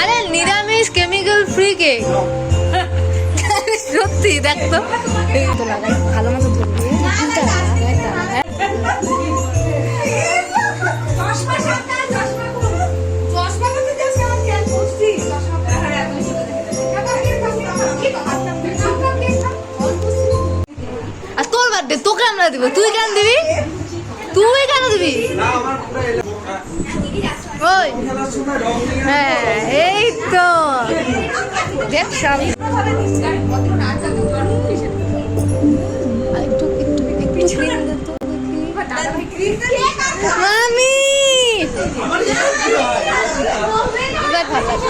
আরে নিরামিষ chemical free cake সত্যি, দেখ তো। ভালো মতো। আর তোর বার্থডে তোকে আমরা দিব। তুই কেন দিবি? তুই কেন দিবি? ওই। হ্যাঁ এই তো। দেখ দেখি। মামি! এবার ভালো লাগছে।